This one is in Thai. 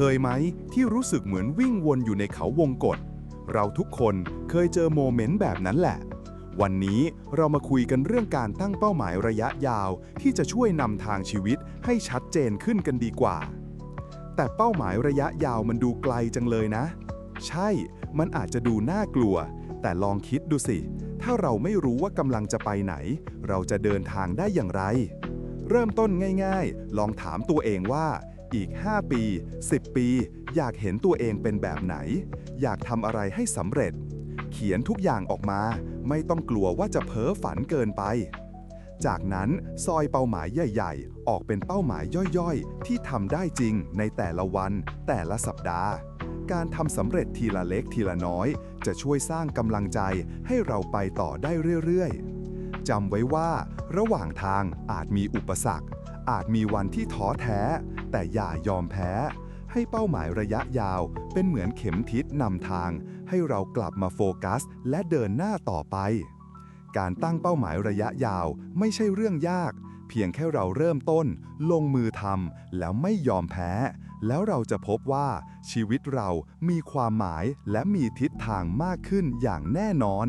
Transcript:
เคยไหมที่รู้สึกเหมือนวิ่งวนอยู่ในเขาวงกฏเราทุกคนเคยเจอโมเมนต์แบบนั้นแหละ วันนี้เรามาคุยกันเรื่องการตั้งเป้าหมายระยะยาว ที่จะช่วยนำทางชีวิตให้ชัดเจนขึ้นกันดีกว่า แต่เป้าหมายระยะยาวมันดูไกลจังเลยนะ ใช่ มันอาจจะดูน่ากลัว แต่ลองคิดดูสิ ถ้าเราไม่รู้ว่ากำลังจะไปไหน เราจะเดินทางได้อย่างไร เริ่มต้นง่าย ๆ ลองถามตัวเองว่า อีก 5 ปี 10 ปี อยากเห็นตัวเองเป็นแบบไหน อยากทำอะไรให้สำเร็จ เขียนทุกอย่างออกมา ไม่ต้องกลัวว่าจะเพ้อฝันเกินไป จากนั้นซอยเป้าหมายใหญ่ ๆ ออกเป็นเป้าหมายย่อยๆ ที่ทำได้จริงในแต่ละวัน แต่ละสัปดาห์ การทำสำเร็จทีละเล็กทีละน้อย จะช่วยสร้างกำลังใจให้เราไปต่อได้เรื่อยๆ จำไว้ว่า ระหว่างทางอาจมีอุปสรรค อาจมีวันที่ท้อแท้ แต่อย่ายอมแพ้ ให้เป้าหมายระยะยาว เป็นเหมือนเข็มทิศนำทาง ให้เรากลับมาโฟกัส และเดินหน้าต่อไป การตั้งเป้าหมายระยะยาวไม่ใช่เรื่องยาก เพียงแค่เราเริ่มต้น ลงมือทำแล้วไม่ยอมแพ้ แล้วเราจะพบว่าชีวิตเรามีความหมายและมีทิศทางมากขึ้นอย่างแน่นอน